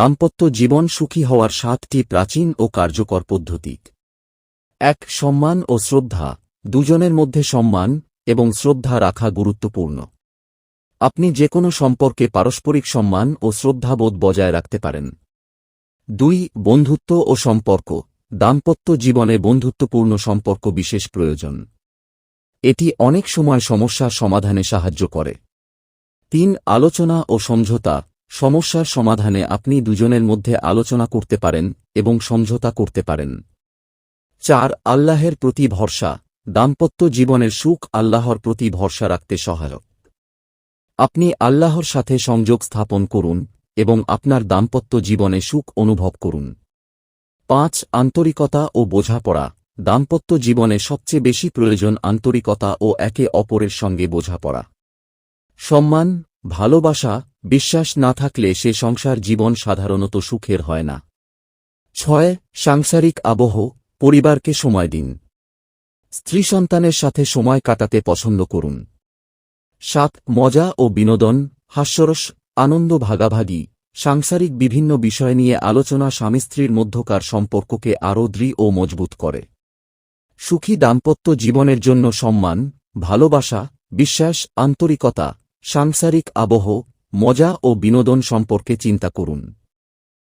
দাম্পত্য জীবন সুখী হওয়ার সাতটি প্রাচীন ও কার্যকর পদ্ধতি। এক, সম্মান ও শ্রদ্ধা। দুজনের মধ্যে সম্মান এবং শ্রদ্ধা রাখা গুরুত্বপূর্ণ। আপনি যে কোনো সম্পর্কে পারস্পরিক সম্মান ও শ্রদ্ধাবোধ বজায় রাখতে পারেন। দুই, বন্ধুত্ব ও সম্পর্ক। দাম্পত্য জীবনে বন্ধুত্বপূর্ণ সম্পর্ক বিশেষ প্রয়োজন। এটি অনেক সময় সমস্যার সমাধানে সাহায্য করে। তিন, আলোচনা ও সমঝোতা। সমস্যার সমাধানে আপনি দুজনের মধ্যে আলোচনা করতে পারেন এবং সমঝোতা করতে পারেন। চার, আল্লাহের প্রতি ভরসা। দাম্পত্য জীবনের সুখ আল্লাহর প্রতি ভরসা রাখতে সহায়ক। আপনি আল্লাহর সাথে সংযোগ স্থাপন করুন এবং আপনার দাম্পত্য জীবনে সুখ অনুভব করুন। পাঁচ, আন্তরিকতা ও বোঝাপড়া। দাম্পত্য জীবনে সবচেয়ে বেশি প্রয়োজন আন্তরিকতা ও একে অপরের সঙ্গে বোঝাপড়া। সম্মান, ভালোবাসা বিশ্বাস না থাকলে সে সংসার জীবন সাধারণত সুখের হয় না। ছয়, সাংসারিক আবহ, পরিবারকে সময় দিন। স্ত্রী সন্তানের সাথে সময় কাটাতে পছন্দ করুন। সাত, মজা ও বিনোদন, হাস্যরস, আনন্দ ভাগাভাগি, সাংসারিক বিভিন্ন বিষয় নিয়ে আলোচনা স্বামী স্ত্রীর মধ্যকার সম্পর্ককে আরও দৃঢ় ও মজবুত করে। সুখী দাম্পত্য জীবনের জন্য সম্মান, ভালোবাসা, বিশ্বাস, আন্তরিকতা, সাংসারিক আবহ মজা ও বিনোদন সম্পর্কে চিন্তা করুন।